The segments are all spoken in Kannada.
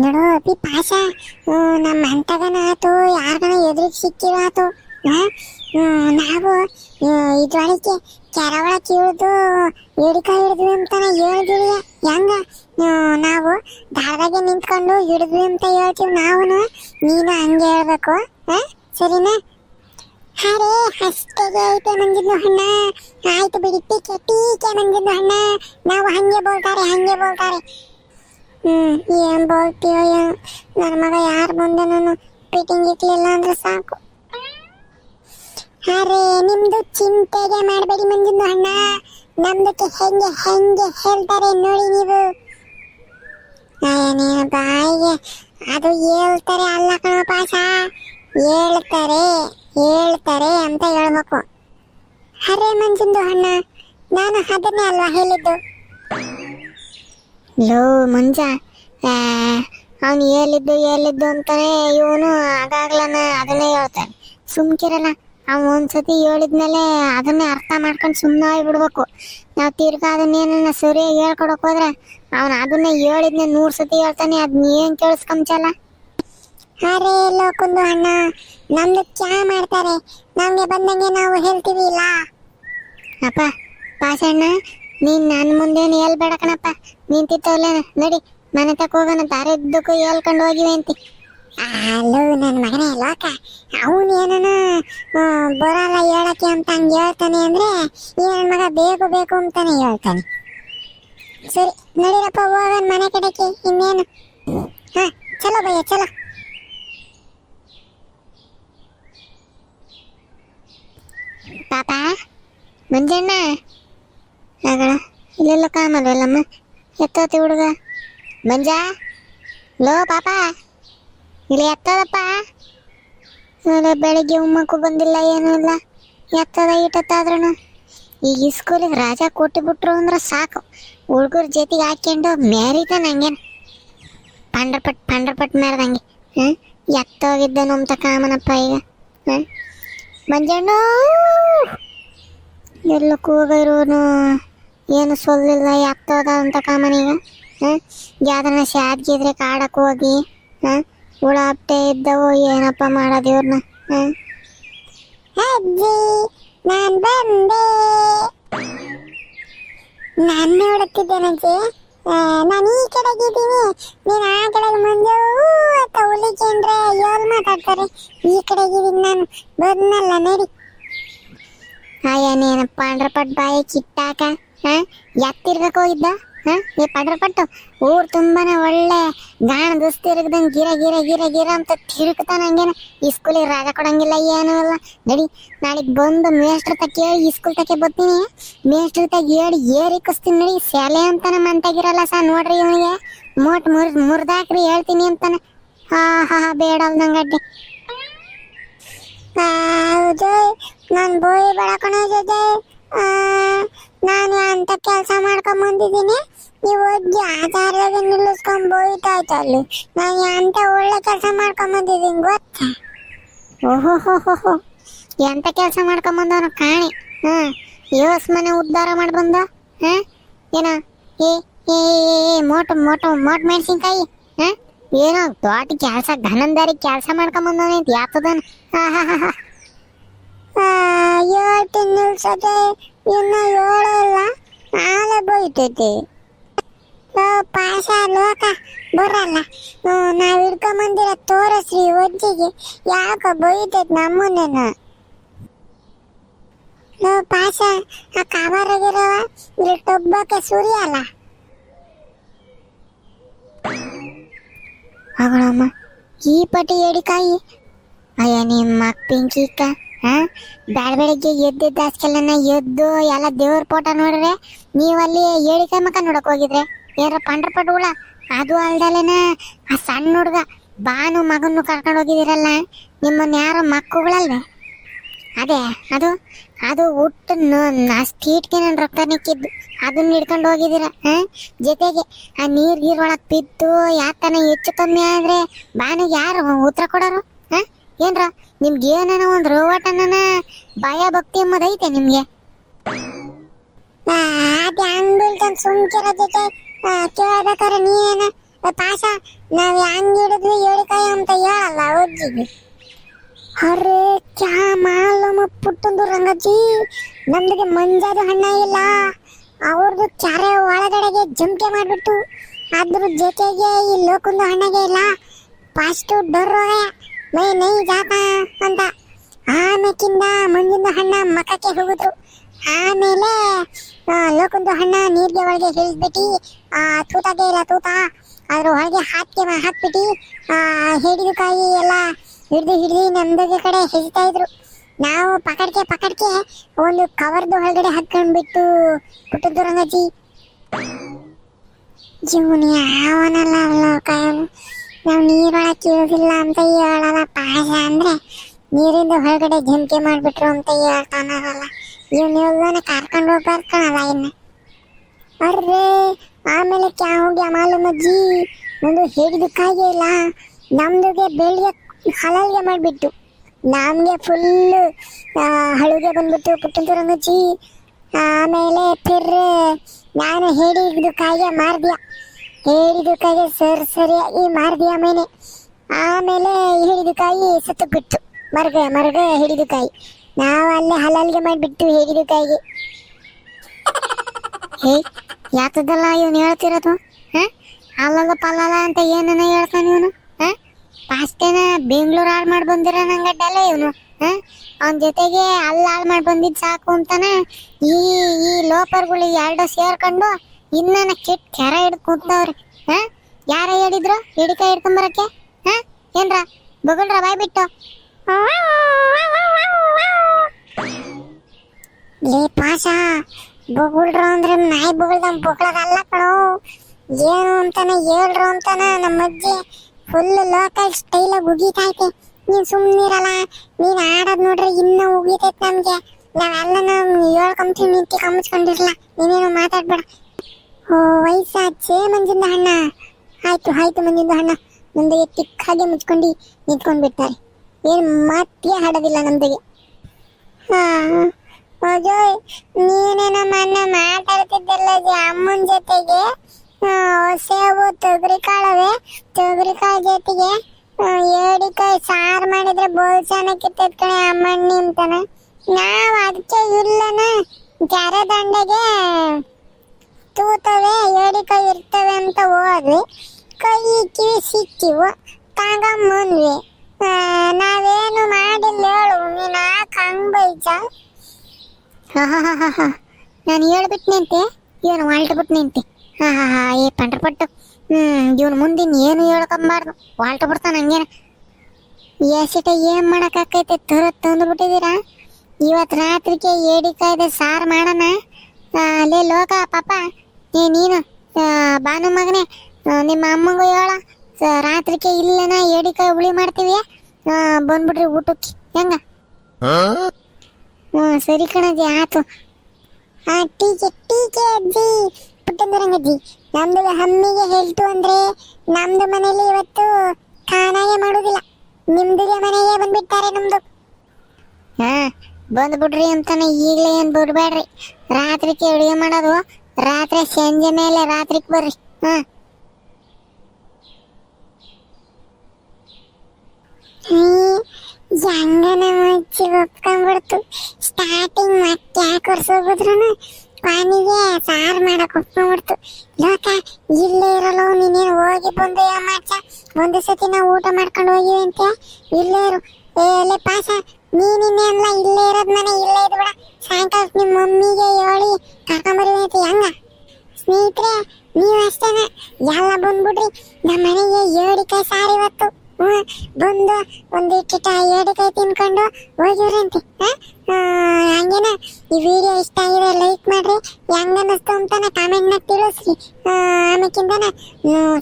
ನೋಡು ಅಪ್ಪಿ ಪಾಶ ನಮ್ಮ ಅಂತಗನ ಆತು, ಯಾರ್ಗನ ಎದುರಿಗೆ ಸಿಕ್ಕಿರೋ ಆತು? ನಾವು ಇದ್ರೊಳಗೆ ಕೆರವಳಕ್ಕೆ ಇಳಿದು ಹಿಡ್ಕ ಹಿಡಿದ್ವಿ ಅಂತಾನೆ ಹೇಳಿದ್ವಿ ಹೆಂಗ? ನಾವು ದಾರದಾಗೆ ನಿಂತ್ಕೊಂಡು ಹಿಡಿದ್ವಿ ಅಂತ ಹೇಳ್ತೀವಿ ನಾವು ನೀನು ಹಂಗೆ ಹೇಳ್ಬೇಕು? ಸರಿನಾ? ಅರೆ ಅಷ್ಟೇ ಐತೆ ಮಂಜಿದ್ದು ಅಣ್ಣ. ಆಯ್ತು ಬಿಡಿ ಟೀಕೆ ಟೀಕೆ ಮಂಜಿದ್ದು ಹಣ್ಣ ನಾವು ಹಂಗೆ ಬೋಲ್ತಾರೆ ಹಂಗೆ ಬೋಲ್ತಾರೆ. ಹ್ಮ್, ಏನ್ ಬೋಲ್ತೀಯೋ ಏನೋ. ನನ್ನ ಮಗ ಯಾರ ಮುಂದೆ ನಾನು ಪೀಟಿಂಗ್ ಇಟ್ಲಿಲ್ಲ ಅಂದ್ರೆ ಸಾಕು. ಅರೆ, ನಿಮ್ದು ಚಿಂತೆಗೆ ಮಾಡಬೇಡಿ ಮಂಜಿದ್ದು ಅಣ್ಣ. ನಮ್ದಕ್ಕೆ ಹೆಂಗೆ ಹೆಂಗೆ ಹೇಳ್ತಾರೆ ನೋಡಿ ನೀವು. ನೀನು ಬಾಯಿಗೆ ಅದು ಹೇಳ್ತಾರೆ ಅಲ್ಲ ಕಣೋ ಪಾಸ ಹೇಳ್ತಾರೆ ಹೇಳ್ತಾರೆ ಅಂತ ಹೇಳ್ಬೇಕು. ಅರೆ ಮಂಜಿಂದು ಅಣ್ಣ, ನಾನು ಅದನ್ನೇ ಅಲ್ವಾ ಹೇಳಿದ್ದು? ಲೋ ಮಂಜ. ಅವನು ಹೇಳಿದ್ದು ಹೇಳಿದ್ದು ಅಂತಾನೆ ಇವನು ಆಗಾಗ್ಲನ ಅದನ್ನೇ ಹೇಳ್ತಾನೆ. ಸುಮ್ಕಿರಲ್ಲ ಅವ್ನು ಒಂದ್ಸತಿ ಹೇಳಿದ್ಮೇಲೆ ಅದನ್ನೇ ಅರ್ಥ ಮಾಡ್ಕೊಂಡು ಸುಮ್ಮನೆ ಆಗ್ಬಿಡ್ಬೇಕು ನಾವು ತಿರ್ಗಾ ಅದನ್ನೇನ ಸರಿಯಾಗಿ ಹೇಳ್ಕೊಡಕ್ ಹೋದ್ರೆ ಅವನು ಅದನ್ನೇ ಹೇಳಿದ್ನೆ ನೂರು ಸತಿ ಹೇಳ್ತಾನೆ ಅದ್ನ ಏನ್ ಕೇಳಿಸ್ಕೊಂಚಲ್ಲ ಅರೆ ಲೋಕುಂದು ಅಣ್ಣ. ನಮ್ದು ಚಾ ಮಾಡ್ತಾರೆ. ನಮ್ಗೆ ಬಂದಂಗೆ ನಾವು ಹೇಳ್ತೀವಿ ಇಲ್ಲ ಅಪ್ಪ ಪಾಸಣ್ಣ ನೀನ್ ನನ್ ಮುಂದೇನು ಹೇಳ್ಬೇಡ ಕಣಪ್ಪ. ನಿಂತಿತ್ತವಲ್ಲ ನಡಿ, ಮನೆ ತಕ ಹೋಗೋಣ ದಾರಿದ್ದಕ್ಕೂ ಹೇಳ್ಕೊಂಡು ಹೋಗಿವೆ ಅಂತಿ. ಅಲ್ಲೋ ನನ್ನ ಮಗನೇ ಲೋಕ. ಅವನು ಏನನ ಬರಲ್ಲ ಹೇಳಕ್ಕೆ ಅಂತ ಹೇಳ್ತಾನೆ ಅಂದ್ರೆ ಈ ನನ್ನ ಮಗ ಬೇಕು ಬೇಕು ಅಂತಾನೆ ಹೇಳ್ತಾನೆ. ಸರಿ, ನಡೀರಪ್ಪ, ಹೋಗೋಣ ಮನೆ ಕಡೆಗೆ ಇನ್ನೇನು. ಹಾ, ಚಲೋ ಭಯ್ಯ, ಚಲೋ. ಪಾಪ, ಮಂಜಣ್ಣ. ಆಗಳ ಇಲ್ಲೆಲ್ಲ ಕಾಮಲ್ವಲ್ಲಮ್ಮ ಎತ್ತೋತಿ ಹುಡುಗ. ಮಂಜ? ಲೋ, ಪಾಪ. ಇಲ್ಲಿ ಎತ್ತದಪ್ಪ. ಅಲ್ಲ ಬೆಳಿಗ್ಗೆ ಉಮ್ಮಕ್ಕೂ ಬಂದಿಲ್ಲ, ಏನೂ ಇಲ್ಲ. ಎತ್ತದ ಇಟ್ಟತ್ತಾದ್ರೂ ಈಗ ಸ್ಕೂಲಿಗೆ ರಾಜ ಕೊಟ್ಟುಬಿಟ್ರು ಅಂದ್ರೆ ಸಾಕು. ಹುಡುಗರ ಜೊತೆಗೆ ಹಾಕ್ಕೊಂಡು ಮ್ಯಾರಿತಾನ ಹಂಗೇನು ಪಂಡ್ರಪಟ್ ಪಂಡ್ರಪಟ್ ಮ್ಯಾರ್ದಂಗೆ. ಹಾಂ? ನಮ್ಮ ಕಾಮನಪ್ಪ ಈಗ. ಹಾಂ? ಮಂಜಣ್ಣ! ಎಲ್ಲ ಕೂಗಿರೋನು ಏನು ಸೊಲ್ಲಿಲ್ಲ ಯಾಕ್ತೋದ ಅಂತ ಕಾಮನೀಗ ಹಾಂ? ಯಾವ್ದನ್ನ ಶಾದ್ಗಿದ್ರೆ ಕಾಡಕ್ಕೆ ಹೋಗಿ ಹಾಂ? ಹುಳ ಅಪ್ಟೆ ಇದ್ದವು ಏನಪ್ಪ ಮಾಡೋದು ಇವ್ರನ್ನ ಹಾಂ? ಅಜ್ಜಿ ನಾನು ಬಂದೆ. ನಾನು ನೋಡುತ್ತಿದ್ದೇನಜ್ಜಿ ನಾನು ಈ ಕಡೆಗಿದ್ದೀನಿ. ನೀನು ಆ ಕಡೆಗೆ ಮುಂದೆ ಅಂತ ಅಂದ್ರೆ ಯೋಲ್ ಮಾತಾಡ್ತಾರೆ? ಈ ಕಡೆಗಿದ್ದೀನಿ ನಾನು. ಬಂದ್ನಲ್ಲ ನಡಿ. ಅಯ್ಯ ನೀನು ಪಾಂಡ್ರಪಟ್ ಬಾಯಿ ಕಿಟ್ಟಾಕ. ಹಾ? ಇದ್ದ? ಹಾ? ಪಟ್ಟು? ಊರ್ ತುಂಬಾನೇ ಒಳ್ಳೆ ಗಾಣ ದುಸ್ತಿರ್ಗದಂಗ್ ಗಿರ ಗಿರ ಗಿರ ಗಿರ ಅಂತ ತಿರುಗ್ತಾನ ಹಂಗೇನ. ಈ ಸ್ಕೂಲಿಗೆ ರಾಗ ಕೊಡಂಗಿಲ್ಲ ಏನೂ ಅಲ್ಲ ನಡಿ ನಾಳೆ ಬಂದು ಮೇಷ್ಟ್ರ ತಕ್ಕ ಹೇಳಿ ಈ ಸ್ಕೂಲ್ ತಕ್ಕೆ ಬರ್ತೀನಿ. ಮೇಷ್ಟ್ರ ತಗ ಹೇಳಿ ಏರಿಕಿಸ್ತೀನಿ ನಡಿ. ಶಾಲೆ ಅಂತಾನೆ ಮಂತಾಗಿರಲ್ಲ ಸಾ ನೋಡ್ರಿ ಇವನಿಗೆ. ಮೋಟ್ ಮುರ್, ಮುರ್ದಾಕ್ರಿ ಹೇಳ್ತೀನಿ ಅಂತಾನೆ. ಹಾ ಹಾ ಹಾ ಬೇಡ ನಂಗಡ್ಡಿ ಹೌದು ನಾನು ಬೋಯಿ ಬೆಳಕಣ ಜೊತೆ ನಾನು ಅಂತ ಕೆಲಸ ಮಾಡ್ಕೊಂಡ್ ಬಂದಿದ್ದೀನಿ. ನೀವು ಹೋಗಿ ಆಧಾರದಾಗ ನಿಲ್ಲಿಸ್ಕೊಂಡ್ ಬೋಯ್ತಾಯ್ತು ಅಲ್ಲಿ. ನಾನು ಅಂತ ಒಳ್ಳೆ ಕೆಲಸ ಮಾಡ್ಕೊಂಡ್ ಬಂದಿದ್ದೀನಿ ಗೊತ್ತಾ? ಓಹೋ ಎಂತ ಕೆಲಸ ಮಾಡ್ಕೊಂಡ್ ಕಾಣಿ. ಹಾ ಯೋಸ್ ಮನೆ ಉದ್ಧಾರ ಮಾಡಿ ಬಂದ? ಹಾ? ಏನ? ಏ ಏ, ಮೋಟು ಮೋಟು ಮೋಟ್ ಮೆಣಸಿನ್ಕಾಯಿ? ಹಾ? ಏನೋ ದೊಡ್ಡ ಕೆಲಸ ಘನಂದಾರಿ ಕೆಲಸ ಮಾಡ್ಕೊಂಡ್ ಬಂದವನೇ ಯಾತದನ? ಹಾ ಹಾ ಹಾ ಹಾ. ಹೇಳ್ತೀನಿ ಇನ್ನ ಆಲೆ ನಾಳೆ ಓ ಪಾಶ ಲೋಕ ಬರಲ್ಲ. ನಾವು ಹಿಡ್ಕೊಂಬಂದಿರ ತೋರಿಸ್ರಿ ಒಜ್ಜಿಗೆ. ಯಾಕ ಬೈತೈತಿ ನಮ್ಮನ್ನೇನ. ನೋ ಪಾಶ ಆ ಕಾಬಾರಾಗಿರವ ಇಲ್ಲಿ ಟೊಬ್ಬಕ್ಕೆ ಸುರಿಯಲ್ಲ ಅವಳಮ್ಮ, ಈ ಪಟಿ ಎಡಿಕಾಯಿ ಅಯ್ಯ ನಿಮ್ಮ ಪಿಂಕಿಕ್ಕ ಹಾ? ಬ್ಯಾಡ ಬೆಳಗ್ಗೆ ಅಷ್ಟೆಲ್ಲನ ಎದ್ದು ಎಲ್ಲ ದೇವ್ರ ಫೋಟೋ ನೋಡ್ರೆ ನೀವಲ್ಲಿ ಏಳಿಕೆ ಮಕ ನೋಡಕ್ ಹೋಗಿದ್ರೆ? ಏನ್ರ ಪಂಡ್ರಪಟ್ ಹುಳ? ಅದು ಅಲ್ದಲೇನ ಆ ಸಣ್ಣ ಹುಡುಗ ಬಾನು ಮಗನ್ನು ಕರ್ಕೊಂಡು ಹೋಗಿದಿರಲ್ಲ? ನಿಮ್ಮನ್ನ ಯಾರೋ ಮಕ್ಕಳುಗಳಲ್ವೇ ಅದೇ, ಅದು ಅದು ಹುಟ್ಟು ಸ್ಟೀಟ್ಗೆ ನಾನು ರೊಕ್ಕ ನಿಕ್ಕಿದ್ದು ಅದನ್ನ ಹಿಡ್ಕೊಂಡು ಹೋಗಿದ್ದೀರ ಹಾ? ಜೊತೆಗೆ ಆ ನೀರು ಗೀರ್ ಒಳಗೆ ಬಿದ್ದು ಯಾತನ ಹೆಚ್ಚು ಕಮ್ಮಿ ಆದ್ರೆ ಬಾನಿಗೆ ಯಾರು ಉತ್ತರ ಕೊಡೋರು? ಹಾಂ? ಏನ್ರ ನಿಮ್ಗೆ ಏನನ ಒಂದು ರೋವಾಟನ ಭಯ ಭಕ್ತಿ ಎಂಬುದೈತೆ ನಿಮ್ಗೆ? ಅದೇ ಬೀಳ್ತಾನೆ ಸುಮ್ಕಿರ ಜೊತೆ ಕೇಳ್ಬೇಕಾರೆ ನೀನೇನ? ಪಾಷ, ನಾವ್ ಹೆಂಗ್ ಹಿಡಿದ್ವಿ ಏಳಿಕಾಯಿ ಅಂತ ಹೇಳಲ್ಲ ಅಜ್ಜಿಗೆ ಅರೆ ಕ್ಯಾ ಮಾಲೂಮ ಪುಟ್ಟಂದು ರಂಗಜ್ಜಿ ನಮ್ದಿಗೆ ಮಂಜಾದ ಹಣ್ಣ ಇಲ್ಲ. ಅವ್ರದ್ದು ಚಾರೆ ಒಳಗಡೆಗೆ ಜಂಕೆ ಮಾಡ್ಬಿಟ್ಟು, ಅದ್ರ ಜೊತೆಗೆ ಈ ಲೋಕಂದು ಹಣ್ಣಗೆ ಇಲ್ಲ. ಫಾಸ್ಟು ಡೊರ್ರೋಗೆ. ಮೈ ನೈ ಜಾತ ಅಂತ. ಆಮೇಕಿಂದ ಮುಂದಿನ ಹಣ್ಣ ಮಕಕ್ಕೆ ಹೋಗಿದ್ರು. ಆಮೇಲೆ ಲೋಕಂದು ಹಣ್ಣ ನೀರಿಗೆ ಒಳಗೆ ಆ, ತೂತಾಗೆ ಇಲ್ಲ ತೂತ. ಅದ್ರ ಒಳಗೆ ಹಾಕಿ ಹಾಕ್ಬಿಟ್ಟು ಹಿಡಿದು ಕಾಯಿ ಎಲ್ಲ ಹಿಡಿದು ಹಿಡಿದು ನಮ್ದಗೆ ಕಡೆ ಹೆಜ್ತಾ ಇದ್ರು. ನಾವು ಪಕಡ್ಕೆ ಪಕಡ್ಕೆ ಒಂದು ಕವರ್ದು ಒಳಗಡೆ ಹಾಕೊಂಡ್ಬಿಟ್ಟು ಪುಟ್ಟದ್ದು ರಂಗಜ್ಜಿ ಜೀವನ ಯಾವನಲ್ಲ ಕಾಯನು ನಾವು ನೀರೊಳಗೆ ಇರೋದಿಲ್ಲ ಅಂತ ಹೇಳಲ್ಲ ಪಾಶ ಅಂದ್ರೆ ನೀರಿಂದ ಹೊರಗಡೆ ಜಿಂಕೆ ಮಾಡ್ಬಿಟ್ರು ಅಂತ ಹೇಳ್ತಾನಲ್ಲ ಇವನು ಇವ್ನ ಕರ್ಕೊಂಡು ಹೋಗ್ಬಾರ್ದು ಕಣಲ್ಲ ಇನ್ನು. ಅರ್ರೆ, ಆಮೇಲೆ ಕ್ಯಾ ಹೋಗಿ ಮಾಲೂಮಜ್ಜಿ ಒಂದು ಹಿಡಿದಕ್ಕಾಗೇ ಇಲ್ಲ. ನಮ್ದುಗೆ ಬೆಳಿಗ್ಗೆ ಹಲಲ್ಗೆ ಮಾಡಿಬಿಟ್ಟು ನಮಗೆ ಫುಲ್ಲು ಹಳುಗೆ ಬಂದ್ಬಿಟ್ಟು ಪುಟ್ಟಂತೂರ ಮಜ್ಜಿ ಆಮೇಲೆ ಫಿರ್ ನಾನು ಹೇಳಿದ್ದಕ್ಕಾಗೆ ಮಾರ್ದ್ಯ. ಹೇಳಿದ್ದಕ್ಕಾಗೆ ಸರ್ ಸರಿಯಾಗಿ ಮಾರ್ದಿಯ ಮೇನೆ ಆಮೇಲೆ ಹೇಳಿದಕ್ಕಾಗಿ ಸತ್ತು ಬಿಟ್ಟು ಮರಗ, ಮರ್ಗ ಹಿಡಿದಕಾಯಿ ನಾವು ಅಲ್ಲೇ ಹಲಾಲ್ಗೆ ಮಾಡಿಬಿಟ್ಟು ಹಿಡಿದಕಾಯಿಗೆ ಹೇ ಯಾತದಲ್ಲ ಇವನು ಹೇಳ್ತಿರೋದು? ಹಾಂ? ಅಲ್ಲಲ್ಲ ಪಲ್ಲಲ್ಲ ಅಂತ ಏನನ್ನ ಹೇಳ್ತಾನೆ ಇವನು? ಹಾಂ? ಪಾಸ್ಟೇನ ಬೆಂಗಳೂರು ಹಾಳು ಮಾಡಿ ಬಂದಿರೋ ನಂಗಡ್ಡಲ್ಲ ಇವನು? ಹಾಂ? ಅವನ ಜೊತೆಗೆ ಅಲ್ಲಿ ಹಾಳು ಮಾಡಿ ಬಂದಿದ್ದು ಸಾಕು ಅಂತಾನೆ ಈ ಈ ಲೋಪರ್ಗಳು ಎರಡು ಸೇರ್ಕೊಂಡು ಇನ್ನನ ಕೆಟ್ಟ ಕೆರ ಹಿಡ್ದು ಕೂತವ್ರಿ ಹ? ಯಾರ ಹೇಳಿದ್ರು? ಹಿಡಿಕಾಯಿ ಹಿಡ್ಕೊಂಬರಕ್ಕೆ ಹಾ? ಏನ್ರ, ಬಗಳ್ರ ಬಾಯ್ ಬಿಟ್ಟು. ಲೇ ಪಾಷ, ಬೊಗಳ್ರು ಅಂದ್ರೆ ನಾಯಿ ಬೊಗಳ್ದಂಗ್ ಬೊಗಳದಲ್ಲ ಕಣೋ. ಏನು ಅಂತಾನೆ ಹೇಳ್ರು ಅಂತಾನೆ ನಮ್ಮ ಅಜ್ಜಿ ಫುಲ್ ಲೋಕಲ್ ಸ್ಟೈಲಾಗಿ ಉಗೀತೈತೆ ನೀನ್ ಸುಮ್ಮನಿರಲ್ಲ ನೀನ್ ಆಡೋದ್ ನೋಡ್ರಿ ಇನ್ನೂ ಉಗೀತೈತೆ ನಮ್ಗೆ. ನಾವೆಲ್ಲ ನಾವು ಹೇಳ್ಕೊಂತೀವಿ, ನಿಂತಿ ಕಮ್ಮಿಸ್ಕೊಂಡಿರ್ಲ ನೀನೇನು ಮಾತಾಡ್ಬೇಡ. ವಯಸ್ಸಾಚೆ ಮಂಜಿಂದ ಹಣ್ಣ ಆಯ್ತು ಆಯ್ತು ಮಂಜಿಂದ ಹಣ್ಣ ನಮ್ದಿಗೆ ತಿಕ್ಕಾಗೆ ಮುಚ್ಕೊಂಡು ನಿಂತ್ಕೊಂಡ್ ಬಿಡ್ತಾರೆ ಏನು ಮಾತೇ ಹಾಡೋದಿಲ್ಲ ನಮ್ದಿಗೆ. ಅಜಯ್ ನೀನೇನ ಅಣ್ಣ ಮಾತಾಡ್ತಿದ್ದಲ್ಲ ಅಮ್ಮನ ಜೊತೆಗೆ? ಆ, ಸೇಬು ತೊಗರಿ ಕಾಳವೆ. ತೊಗರಿ ಕಾಳು ಜೊತೆಗೆ ಏಡಿಕಾಯಿ ಸಾರು ಮಾಡಿದ್ರೆ ಬೋಲ್ ಚೆನ್ನಾಗಿರ್ತದ ಕಣೆ ಅಮ್ಮಣ್ಣ ಅಂತಾನೆ. ನಾವು ಅದಕ್ಕೆ ಇಲ್ಲನ. ದಂಡೆಗೆ ತೂತವೆ ಏಡಿಕಾಯಿ ಇರ್ತವೆ ಅಂತ ಹೋದ್ವಿ. ಕೈ ಕಿವಿ ಸಿಕ್ಕಿವು. ತಗೊಂಬಂದ್ವಿ ಆ, ನಾವೇನು ಮಾಡಿಲ್ಲ ಹೇಳು ನೀನು ಯಾಕೆ ಹಾ ಬೈಚ ನಾನು ಹೇಳ್ಬಿಟ್ನಂತೆ ಇವನು ಹೊಲ್ಟ್ಬಿಟ್ಟು ನಿಂತೆ. ಹಾ ಹಾ ಹಾ ಏ ಪಂಡ್ರಪಟ್ಟು. ಹ್ಞೂ ಇವನು ಮುಂದಿನ ಏನು ಹೇಳ್ಕೊಂಬಾರ್ದು. ವಾಲ್ಟ್ ಬಿಡ್ತಾನೆ ಹಂಗೇನ ಎಸಿಟ ಏನು ಮಾಡಕ್ಕಾಕೈತೆ? ತುರ ತಂದುಬಿಟ್ಟಿದ್ದೀರಾ? ಇವತ್ತು ರಾತ್ರಿಗೆ ಏಡಿಕಾಯ್ದೆ ಸಾರು ಮಾಡೋಣ. ಅಲ್ಲೇ ಲೋಕ ಪಾಪ. ಏ, ನೀನು ಭಾನು ಮಗನೇ ನಿಮ್ಮ ಅಮ್ಮಗೂ ಹೇಳ ರಾತ್ರಿಗೆ ಇಲ್ಲನ ಏಡಿಕಾಯಿ ಹುಳಿ ಮಾಡ್ತೀವಿ ಬಂದ್ಬಿಡ್ರಿ ಊಟಕ್ಕೆ. ಹೆಂಗ? ಹ್ಞೂ ಸರಿ ಕಣಜ್ಜಿ ಆತು ಹಾ ಟೀಕೆ ಟೀಕೆ ಅಜ್ಜಿ, ಪುಟ್ಟಂದರಂಗಜ್ಜಿ, ನಮ್ದು ಹಮ್ಮಿಗೆ ಹೇಳ್ತು ಅಂದ್ರೆ, ನಮ್ದು ಮನೇಲಿ ಇವತ್ತು ಖಾನಾಗೆ ಮಾಡೋದಿಲ್ಲ. ನಿಮ್ದುಗೆ ಮನೆಗೆ ಬಂದ್ಬಿಡ್ತಾರೆ ನಮ್ದು. ಹಾ, ಬಂದ್ಬಿಡ್ರಿ ಅಂತಾನೆ ಈಗಲೇ ಏನ್ ಬಿಡ್ಬೇಡ್ರಿ ರಾತ್ರಿಗೆ ಅಡುಗೆ ಮಾಡೋದು ರಾತ್ರಿ ಸಂಜೆ ಮೇಲೆ ರಾತ್ರಿಗೆ ಬರ್ರಿ. ಹಾ. ಹೆಂಗನ ಮುಚ್ಚಿ ಒಪ್ಕೊಂಡ್ಬಿಡ್ತು. ಸ್ಟಾರ್ಟಿಂಗ್ ಮತ್ತೆ ಯಾಕೆ ವರ್ಷೋಗಿದ್ರು ಪಾನಿಗೆ ಸಾರು ಮಾಡಕ್ ಒಪ್ಕೊಂಡ್ಬಿಡ್ತು. ಲೋಕ, ಇಲ್ಲೇ ಇರಲ್ಲ ನೀನೇನು ಹೋಗಿ ಬಂದು ಮಾಡ್ಸ ಒಂದು ಸತಿ ನಾವು ಊಟ ಮಾಡ್ಕೊಂಡು ಹೋಗಿವಿ ಅಂತ ಇಲ್ಲೇ ಇರು. ಏ ಪಾಸ. ನೀನಿನ್ನೆ ಅಲ್ಲ ಇಲ್ಲೇ ಇರೋದ್ ಮನೆ ಇಲ್ಲೇ ಇದ್ ಬಿಡ. ಸಾಯಂಕಾಲ ನಿಮ್ಮ ಮಮ್ಮಿಗೆ ಹೇಳಿ ಕರ್ಕೊಂಬರಿ ಅಂತ ಹೆಂಗ? ಸ್ನೇಹಿತರೆ, ನೀವು ಅಷ್ಟೇನ. ಎಲ್ಲ ಬಂದ್ಬಿಡ್ರಿ. ನಮ್ಮ ಮನೆಗೆ ಏಡಿಕಾಯಿ ಸಾರು ಇವತ್ತು. ಬಂದು, ಒಂದು ಇಟ್ಟಿಟ ಏಡಿಕಾಯಿ ತಿನ್ಕೊಂಡು ಹೋಗಿವ್ರಂತೆ ಹಂಗೇನ? ಈ ವಿಡಿಯೋ ಇಷ್ಟ ಆಗಿದೆ ಲೈಕ್ ಮಾಡ್ರಿ. ಹೆಂಗ ಅನ್ನಿಸ್ತು ಅಂತಾನೆ ಕಾಮೆಂಟ್ನ ತಿಳಿಸ್ರಿ. ಆಮೇಕಿಂದನ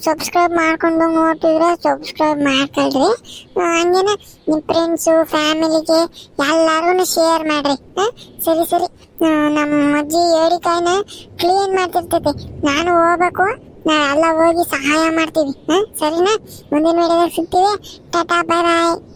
ಸಬ್ಸ್ಕ್ರೈಬ್ ಮಾಡ್ಕೊಂಡು ನೋಡ್ತಿದ್ರೆ ಸಬ್ಸ್ಕ್ರೈಬ್ ಮಾಡ್ಕೊಳ್ರಿ. ಹಂಗೇನ? ನಿಮ್ಮ ಫ್ರೆಂಡ್ಸು ಫ್ಯಾಮಿಲಿಗೆ ಎಲ್ಲಾರು ಶೇರ್ ಮಾಡ್ರಿ. ಸರಿ ಸರಿ. ನಮ್ಮ ಅಜ್ಜಿ ಏಡಿಕಾಯಿನ ಕ್ಲೀನ್ ಮಾಡ್ತಿರ್ತೈತೆ. ನಾನು ಹೋಗ್ಬೇಕು. ನಾ ಎಲ್ಲ ಹೋಗಿ ಸಹಾಯ ಮಾಡ್ತೀವಿ. ಹಾಂ ಸರಿನಾ? ಮುಂದಿನ ವಿಡಿಯೋದಲ್ಲಿ ಸಿಗ್ತೀವಿ. ಟಾಟಾ ಬಾಯ್ ಬಾಯ್